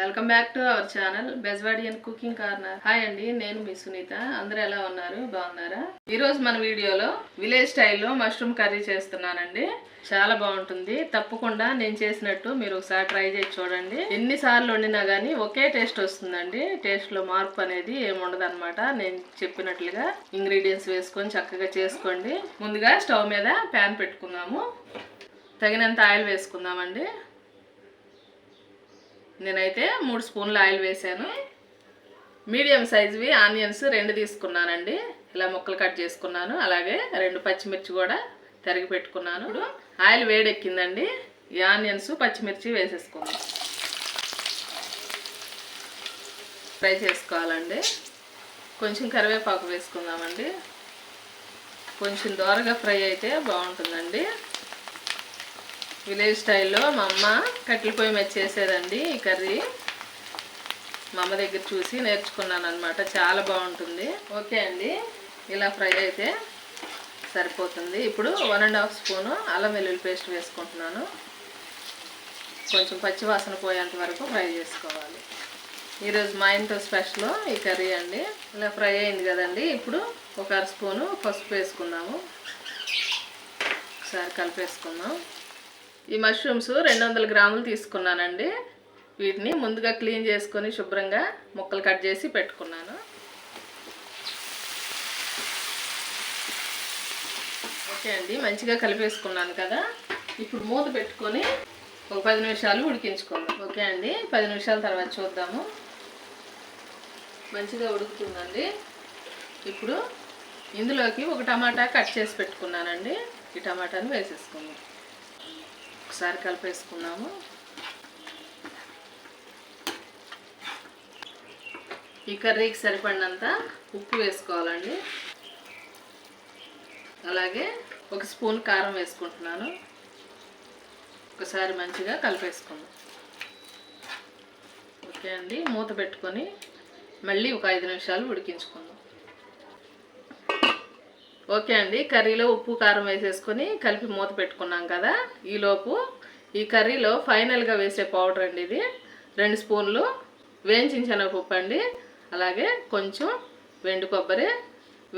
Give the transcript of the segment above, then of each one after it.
Welcome back to our channel Bezwadian cooking corner. Hi అండి నేను మీ సునీత. అందరూ ఎలా ఉన్నారు? బాగున్నారా? ఈరోజు మన వీడియోలో విలేజ్ స్టైల్లో మష్రూమ్ కర్రీ చేస్తున్నానండి. చాలా బాగుంటుంది. తప్పకుండా నేను చేసినట్టు మీరు ఒకసారి ట్రై చేసి చూడండి. ఎన్నిసార్లు వండినా కానీ ఒకే టేస్ట్ వస్తుందండి. టేస్ట్లో మార్పు అనేది ఏముండదు అనమాట నేను చెప్పినట్లుగా ఇంగ్రీడియంట్స్ వేసుకొని చక్కగా చేసుకోండి. ముందుగా స్టవ్ మీద ప్యాన్ పెట్టుకుందాము. తగినంత ఆయిల్ వేసుకుందామండి. నేనైతే మూడు స్పూన్ల ఆయిల్ వేసాను. మీడియం సైజువి ఆనియన్స్ రెండు తీసుకున్నానండి. ఇలా ముక్కలు కట్ చేసుకున్నాను. అలాగే రెండు పచ్చిమిర్చి కూడా తరిగి పెట్టుకున్నాను. ఆయిల్ వేడెక్కిందండి. ఈ ఆనియన్స్ పచ్చిమిర్చి వేసేసుకుందాం. ఫ్రై చేసుకోవాలండి. కొంచెం కరివేపాకు వేసుకుందామండి. కొంచెం దోరగా ఫ్రై అయితే బాగుంటుందండి. విలేజ్ స్టైల్లో మా అమ్మ కట్టెల పొయ్యి మీద చేసేదండి ఈ కర్రీ. మా అమ్మ దగ్గర చూసి నేర్చుకున్నాను అనమాట చాలా బాగుంటుంది. ఓకే అండి. ఇలా ఫ్రై అయితే సరిపోతుంది. ఇప్పుడు వన్ అండ్ హాఫ్ స్పూను అల్లం వెల్లుల్లి పేస్ట్ వేసుకుంటున్నాను. కొంచెం పచ్చివాసన పోయేంత వరకు ఫ్రై చేసుకోవాలి. ఈరోజు మా ఇంట్లో స్పెషల్ ఈ కర్రీ అండి. ఇలా ఫ్రై అయింది కదండి. ఇప్పుడు ఒక అర స్పూను పసుపు వేసుకుందాము. ఒకసారి కలిపేసుకుందాం. ఈ మష్రూమ్స్ రెండు వందల గ్రాములు తీసుకున్నానండి. వీటిని ముందుగా క్లీన్ చేసుకొని శుభ్రంగా ముక్కలు కట్ చేసి పెట్టుకున్నాను. ఓకే అండి మంచిగా కలిపేసుకున్నాను కదా. ఇప్పుడు మూత పెట్టుకొని ఒక పది నిమిషాలు ఉడికించుకుందాం. ఓకే అండి పది నిమిషాల తర్వాత చూద్దాము. మంచిగా ఉడుకుతుందండి. ఇప్పుడు ఇందులోకి ఒక టమాటా కట్ చేసి పెట్టుకున్నానండి. ఈ టమాటాను వేసేసుకుందాం. ఒకసారి కలిపేసుకున్నాము ఈ కర్రీకి సరిపడినంత ఉప్పు వేసుకోవాలండి. అలాగే ఒక స్పూన్ కారం వేసుకుంటున్నాను. ఒకసారి మంచిగా కలిపేసుకుందాం. ఓకే అండి మూత పెట్టుకొని మళ్ళీ ఒక ఐదు నిమిషాలు ఉడికించుకుందాం. ఓకే అండి. కర్రీలో ఉప్పు కారం వేసేసుకొని కలిపి మూత పెట్టుకున్నాం కదా. ఈలోపు ఈ కర్రీలో ఫైనల్గా వేసే పౌడర్ అండి ఇది. రెండు స్పూన్లు వేయించిన శనగపప్పు అండి. అలాగే కొంచెం వెండి కొబ్బరి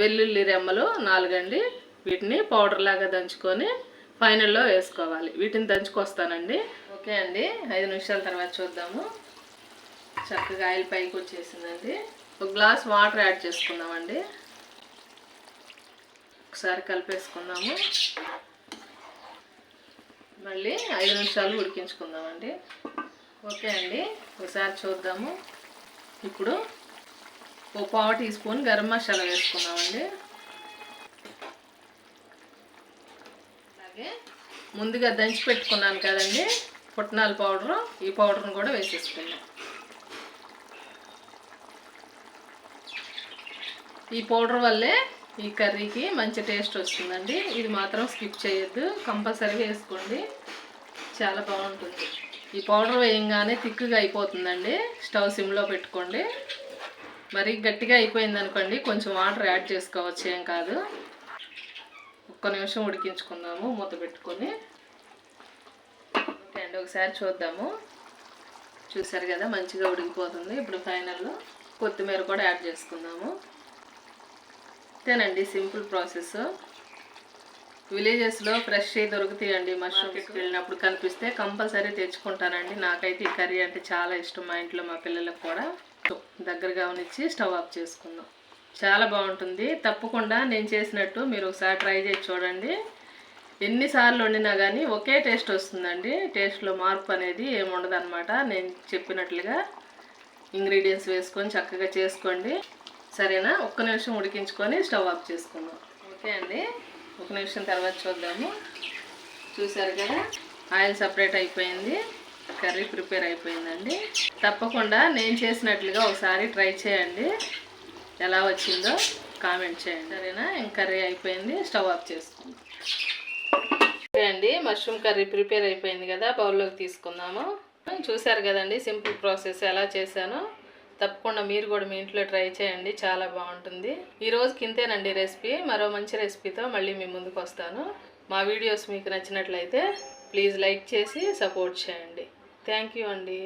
వెల్లుల్లి రెమ్మలు నాలుగండి. వీటిని పౌడర్ లాగా దంచుకొని ఫైనల్లో వేసుకోవాలి. వీటిని దంచుకొస్తానండి. ఓకే అండి. ఐదు నిమిషాల తర్వాత చూద్దాము. చక్కగా ఆయిల్ పైకి వచ్చేసిందండి. ఒక గ్లాస్ వాటర్ యాడ్ చేసుకుందామండి. ఒకసారి కలిపేసుకుందాము. మళ్ళీ ఐదు నిమిషాలు ఉడికించుకుందామండి. ఓకే అండి ఒకసారి చూద్దాము. ఇప్పుడు ఓ పావు టీ స్పూన్ గరం మసాలా వేసుకుందామండి. అలాగే ముందుగా దంచి పెట్టుకున్నాను కదండి పుట్నాల పౌడరు. ఈ పౌడర్ను కూడా వేసేసుకున్నాం ఈ పౌడర్ వల్లే ఈ కర్రీకి మంచి టేస్ట్ వస్తుందండి. ఇది మాత్రం స్కిప్ చేయొద్దు. కంపల్సరీగా వేసుకోండి. చాలా బాగుంటుంది. ఈ పౌడర్ వేయంగానే తిక్కుగా అయిపోతుందండి. స్టవ్ సిమ్లో పెట్టుకోండి. మరి గట్టిగా అయిపోయింది అనుకోండి కొంచెం వాటర్ యాడ్ చేసుకోవచ్చు. ఏం కాదు. ఒక్క నిమిషం ఉడికించుకుందాము మూత పెట్టుకొని. అండి ఒకసారి చూద్దాము. చూసారు కదా మంచిగా ఉడికిపోతుంది. ఇప్పుడు ఫైనల్లో కొత్తిమీర కూడా యాడ్ చేసుకుందాము. అంతేనండి సింపుల్ ప్రాసెస్. విలేజెస్లో ఫ్రెష్ దొరుకుతాయండి మష్రూమ్స్కి వెళ్ళినప్పుడు కనిపిస్తే కంపల్సరీ తెచ్చుకుంటానండి. నాకైతే ఈ కర్రీ అంటే చాలా ఇష్టం మా ఇంట్లో మా పిల్లలకు కూడా. దగ్గరగా ఉనిచ్చి స్టవ్ ఆఫ్ చేసుకుందాం. చాలా బాగుంటుంది. తప్పకుండా నేను చేసినట్టు మీరు ఒకసారి ట్రై చేసి చూడండి. ఎన్నిసార్లు వండినా కానీ ఒకే టేస్ట్ వస్తుందండి. టేస్ట్లో మార్పు అనేది ఏముండదు అనమాట నేను చెప్పినట్లుగా ఇంగ్రీడియంట్స్ వేసుకొని చక్కగా చేసుకోండి. సరేనా? ఒక్క నిమిషం ఉడికించుకొని స్టవ్ ఆఫ్ చేసుకుందాం. ఓకే అండి? ఒక నిమిషం తర్వాత చూద్దాము. చూసారు కదా? ఆయిల్ సపరేట్ అయిపోయింది. కర్రీ ప్రిపేర్ అయిపోయిందండి. తప్పకుండా నేను చేసినట్లుగా ఒకసారి ట్రై చేయండి. ఎలా వచ్చిందో కామెంట్ చేయండి. సరేనా? ఇంక కర్రీ అయిపోయింది. స్టవ్ ఆఫ్ చేసుకుందాం. ఓకే అండి మష్రూమ్ కర్రీ ప్రిపేర్ అయిపోయింది కదా? బౌల్లోకి తీసుకుందాము. చూసారు కదండి సింపుల్ ప్రాసెస్ ఎలా చేశానో? తప్పకుండా మీరు కూడా మీ ఇంట్లో ట్రై చేయండి చాలా బాగుంటుంది. ఈరోజు కింతేనండి రెసిపీ మరో మంచి రెసిపీతో మళ్ళీ మీ ముందుకు వస్తాను. మా వీడియోస్ మీకు నచ్చినట్లయితే ప్లీజ్ లైక్ చేసి సపోర్ట్ చేయండి. థ్యాంక్ యూ అండి.